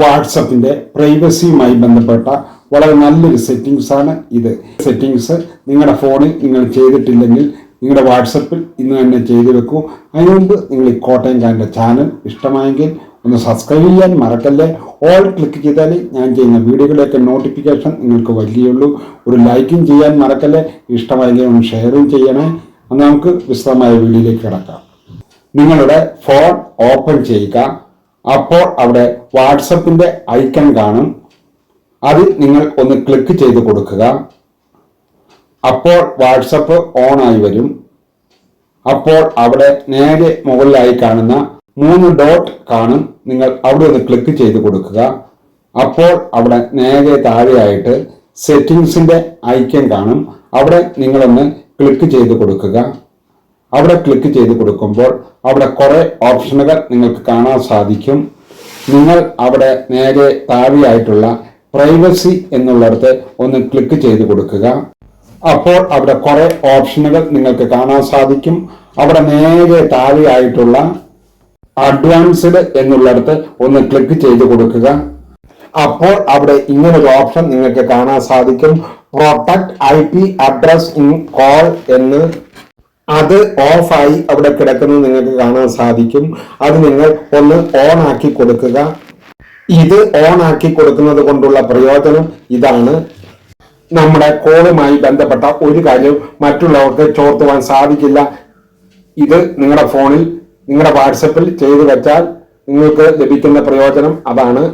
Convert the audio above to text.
വാട്സപ്പിന്റെ പ്രൈവസിയുമായി ബന്ധപ്പെട്ട വളരെ നല്ലൊരു സെറ്റിങ്സ് ആണ് ഇത്. സെറ്റിങ്സ് നിങ്ങളുടെ ഫോണിൽ നിങ്ങൾ ചെയ്തിട്ടില്ലെങ്കിൽ നിങ്ങളുടെ വാട്സപ്പിൽ ഇന്ന് തന്നെ ചെയ്തു വെക്കൂ. അതിനു മുമ്പ് നിങ്ങൾ ഈ കോട്ടയം കാരന്റെ ചാനൽ ഇഷ്ടമായെങ്കിൽ ഒന്ന് സബ്സ്ക്രൈബ് ചെയ്യാൻ മറക്കല്ലേ? ഓൾ ക്ലിക്ക് ചെയ്താൽ ഞാൻ ചെയ്യുന്ന വീഡിയോകളുടെയൊക്കെ നോട്ടിഫിക്കേഷൻ നിങ്ങൾക്ക് വലിയുള്ളൂ ഒരു ലൈക്കും ചെയ്യാൻ മറക്കല്ലേ? ഇഷ്ടമായെങ്കിൽ ഒന്ന് ഷെയറും ചെയ്യണേ. അന്ന് നമുക്ക് വിശദമായ വീഡിയോയിലേക്ക് കിടക്കാം. നിങ്ങളുടെ ഫോൺ ഓപ്പൺ ചെയ്യുക. അപ്പോൾ അവിടെ വാട്സപ്പിന്റെ ഐക്കൺ കാണും. അത് നിങ്ങൾ ഒന്ന് ക്ലിക്ക് ചെയ്ത് കൊടുക്കുക. അപ്പോൾ വാട്സപ്പ് ഓൺ ആയി വരും. അപ്പോൾ അവിടെ നേരെ മുകളിലായി കാണുന്ന മൂന്ന് ഡോട്ട് കാണും. നിങ്ങൾ അവിടെ ഒന്ന് ക്ലിക്ക് ചെയ്ത് കൊടുക്കുക. അപ്പോൾ അവിടെ നേരെ താഴെയായിട്ട് സെറ്റിങ്സിന്റെ ഐക്കൺ കാണും. അവിടെ നിങ്ങളൊന്ന് ക്ലിക്ക് ചെയ്ത് കൊടുക്കുക. അവിടെ ക്ലിക്ക് ചെയ്ത് കൊടുക്കുമ്പോൾ അവിടെ കുറേ ഓപ്ഷനുകൾ നിങ്ങൾക്ക് കാണാൻ സാധിക്കും. നിങ്ങൾ അവിടെ നേരെ താഴെയായിട്ടുള്ള പ്രൈവസി എന്നുള്ളിടത്ത് ഒന്ന് ക്ലിക്ക് ചെയ്ത് കൊടുക്കുക. അപ്പോൾ അവിടെ കുറേ ഓപ്ഷനുകൾ നിങ്ങൾക്ക് കാണാൻ സാധിക്കും. അവിടെ നേരെ താഴെയായിട്ടുള്ള അഡ്വാൻസ്ഡ് എന്നുള്ളിടത്ത് ഒന്ന് ക്ലിക്ക് ചെയ്ത് കൊടുക്കുക. അപ്പോൾ അവിടെ ഇങ്ങനൊരു ഓപ്ഷൻ നിങ്ങൾക്ക് കാണാൻ സാധിക്കും. Protect I P address in call എന്ന് അത് ഓഫായി അവിടെ കിടക്കുന്നത് നിങ്ങൾക്ക് കാണാൻ സാധിക്കും. അത് നിങ്ങൾ ഒന്ന് ഓൺ ആക്കി കൊടുക്കുക. ഇത് ഓൺ ആക്കി കൊടുക്കുന്നത് കൊണ്ടുള്ള പ്രയോജനം ഇതാണ്. നമ്മുടെ കോളുമായി ബന്ധപ്പെട്ട ഒരു കാര്യം മറ്റുള്ളവർക്ക് ചോർത്തുവാൻ സാധിക്കില്ല. ഇത് നിങ്ങളുടെ ഫോണിൽ നിങ്ങളുടെ വാട്സപ്പിൽ ചെയ്തു വെച്ചാൽ നിങ്ങൾക്ക് ലഭിക്കുന്ന പ്രയോജനം അതാണ്.